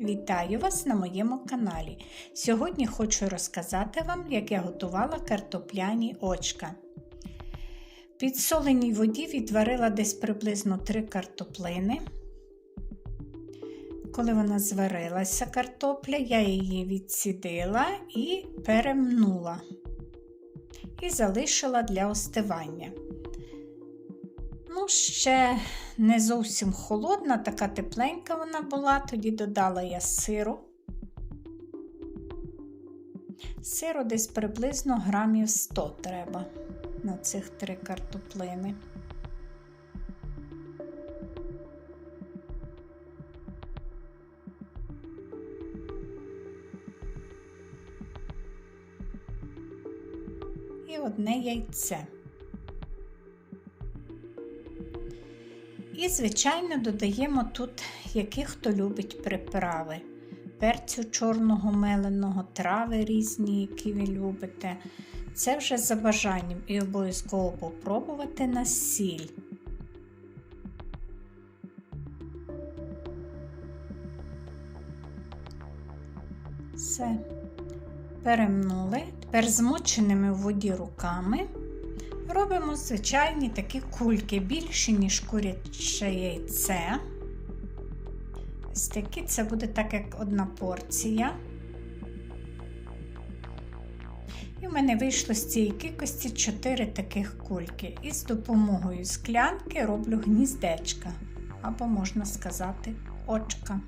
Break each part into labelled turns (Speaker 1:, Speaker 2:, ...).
Speaker 1: Вітаю вас на моєму каналі. Сьогодні хочу розказати вам, як я готувала картопляні очка. Підсоленій воді відварила десь приблизно 3 картоплини. Коли вона зварилася картопля, я її відсідила і перемнула. І залишила для остивання. Ще не зовсім холодна, така тепленька вона була, тоді додала я сиру. Сиру десь приблизно грамів 100 треба на цих три картоплини. І одне яйце. І, звичайно, додаємо тут, які хто любить приправи. Перцю чорного меленого, трави різні, які ви любите. Це вже за бажанням і обов'язково попробувати на сіль. Все. Перемнули. Тепер змоченими в воді руками. Робимо звичайні такі кульки, більші, ніж куряче яйце. Ось такі це буде так, як одна порція. І в мене вийшло з цієї кількості 4 таких кульки. І з допомогою склянки роблю гніздечка, або, можна сказати, очка.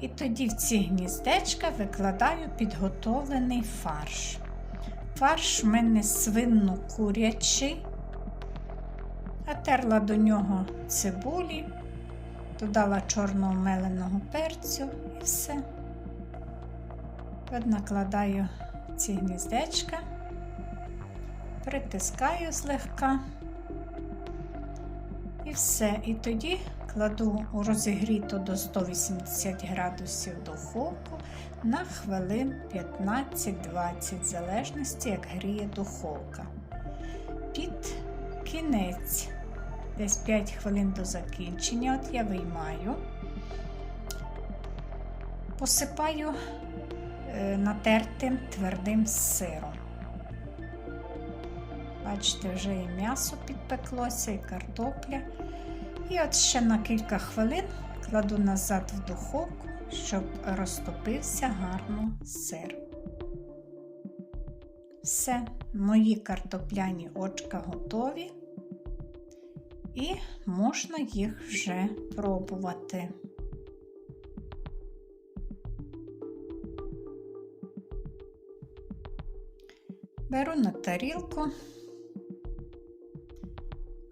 Speaker 1: І тоді в ці гніздечка викладаю підготовлений фарш. Фарш в мене свинно-курячий, натерла до нього цибулі, додала чорного меленого перцю і все. От накладаю ці гніздечка, притискаю злегка. І все. І тоді кладу у розігріту до 180 градусів духовку на хвилин 15-20, в залежності, як гріє духовка. Під кінець, десь 5 хвилин до закінчення, от я виймаю, посипаю е, натертим твердим сиром. Бачите, вже і м'ясо підпеклося, і картопля. І от ще на кілька хвилин кладу назад в духовку, щоб розтопився гарно сир. Все, мої картопляні очка готові, і можна їх вже пробувати. Беру на тарілку.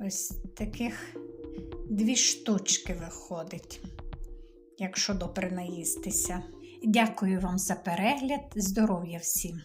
Speaker 1: Ось таких дві штучки виходить, якщо добре наїстися. Дякую вам за перегляд, здоров'я всім!